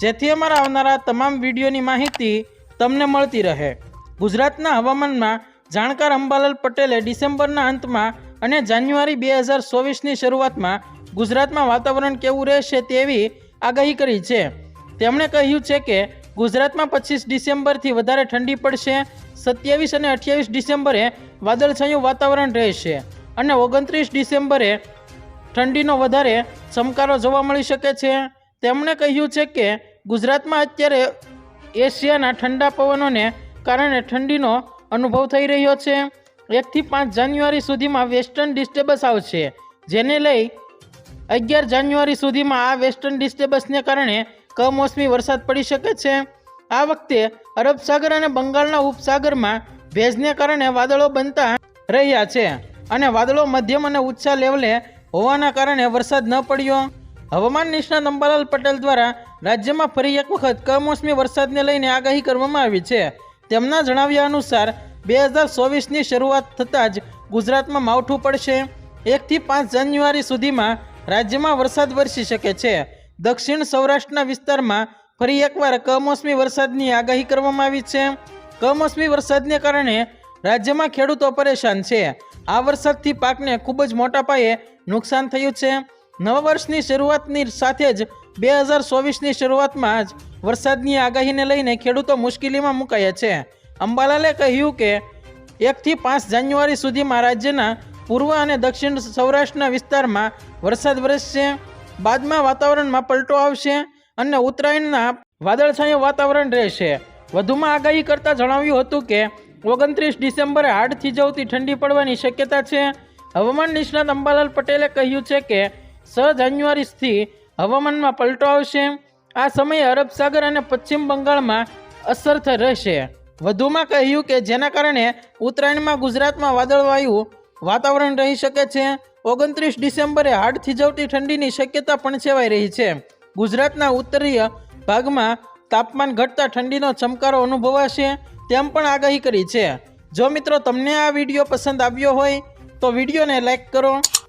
જેથી અમારા આવનારા તમામ વિડીયોની માહિતી તમને મળતી રહે. ગુજરાતના હવામાનમાં જાણકાર અંબાલાલ પટેલે ડિસેમ્બરના અંતમાં અને જાન્યુઆરી બે હજાર ચોવીસની શરૂઆતમાં ગુજરાતમાં વાતાવરણ કેવું રહેશે તેવી આગાહી કરી છે. તેમણે કહ્યું છે કે ગુજરાતમાં પચીસ ડિસેમ્બરથી વધારે ઠંડી પડશે, સત્યાવીસ અને અઠ્યાવીસ ડિસેમ્બરે વાદળછાયું વાતાવરણ રહેશે અને ઓગણત્રીસ ડિસેમ્બરે ઠંડીનો વધારે ચમકારો જોવા મળી શકે છે. તેમણે કહ્યું છે કે ગુજરાતમાં અત્યારે એશિયાના ઠંડા પવનોને કારણે ઠંડીનો અનુભવ થઈ રહ્યો છે. એકથી પાંચ જાન્યુઆરી સુધીમાં વેસ્ટર્ન ડિસ્ટર્બન્સ આવશે. જેને લઈ અગિયાર જાન્યુઆરી સુધીમાં આ વેસ્ટર્ન ડિસ્ટર્બન્સને કારણે કમોસમી વરસાદ પડી શકે છે. આ વખતે અરબ સાગર અને બંગાળના ઉપસાગરમાં ભેજને કારણે વાદળો બનતા રહ્યા છે અને વાદળો મધ્યમ અને ઊંચા લેવલે હોવાના કારણે વરસાદ ન પડ્યો. હવામાન નિષ્ણાત અંબાલાલ પટેલ દ્વારા રાજ્યમાં ફરી એક વખત કમોસમી વરસાદને લઈને આગાહી કરવામાં આવી છે. તેમના જણાવ્યા અનુસાર, બે હજાર ચોવીસની શરૂઆત થતાં જ ગુજરાતમાં માવઠું પડશે. એકથી પાંચ જાન્યુઆરી સુધીમાં રાજ્યમાં વરસાદ વરસી શકે છે. દક્ષિણ સૌરાષ્ટ્રના વિસ્તારમાં ફરી એકવાર કમોસમી વરસાદની આગાહી કરવામાં આવી છે. કમોસમી વરસાદને કારણે રાજ્યમાં ખેડૂતો પરેશાન છે. આ વરસાદથી પાકને ખૂબ જ મોટા પાયે નુકસાન થયું છે. નવા વર્ષની શરૂઆતની સાથે જ બે હજાર ચોવીસની શરૂઆતમાં જ વરસાદની આગાહીને લઈને ખેડૂતો મુશ્કેલીમાં મુકાયા છે. અંબાલાલે કહ્યું કે, એકથી પાંચ જાન્યુઆરી સુધીમાં રાજ્યના પૂર્વ અને દક્ષિણ સૌરાષ્ટ્રના વિસ્તારમાં વરસાદ વરસશે, બાદમાં વાતાવરણમાં પલટો આવશે અને ઉત્તરાયણના વાદળછાયું વાતાવરણ રહેશે. વધુમાં આગાહી કરતાં જણાવ્યું હતું કે, ઓગણત્રીસ ડિસેમ્બરે હાડથી જવતી ઠંડી પડવાની શક્યતા છે. હવામાન નિષ્ણાત અંબાલાલ પટેલે કહ્યું છે કે છ જાન્યુઆરીથી હવામાનમાં પલટો આવશે. આ સમયે અરબ સાગર અને પશ્ચિમ બંગાળમાં અસર રહેશે. વધુમાં કહ્યું કે જેના કારણે ઉત્તરાયણમાં ગુજરાતમાં વાદળવાયુ વાતાવરણ રહી શકે છે. ઓગણત્રીસ ડિસેમ્બરે હાડ થીજવતી ઠંડીની શક્યતા પણ સેવાઈ રહી છે. ગુજરાતના ઉત્તરીય ભાગમાં તાપમાન ઘટતા ઠંડીનો ચમકારો અનુભવાશે તેમ પણ આગાહી કરી છે. જો મિત્રો તમને આ વીડિયો પસંદ આવ્યો હોય તો વિડીયોને લાઈક કરો.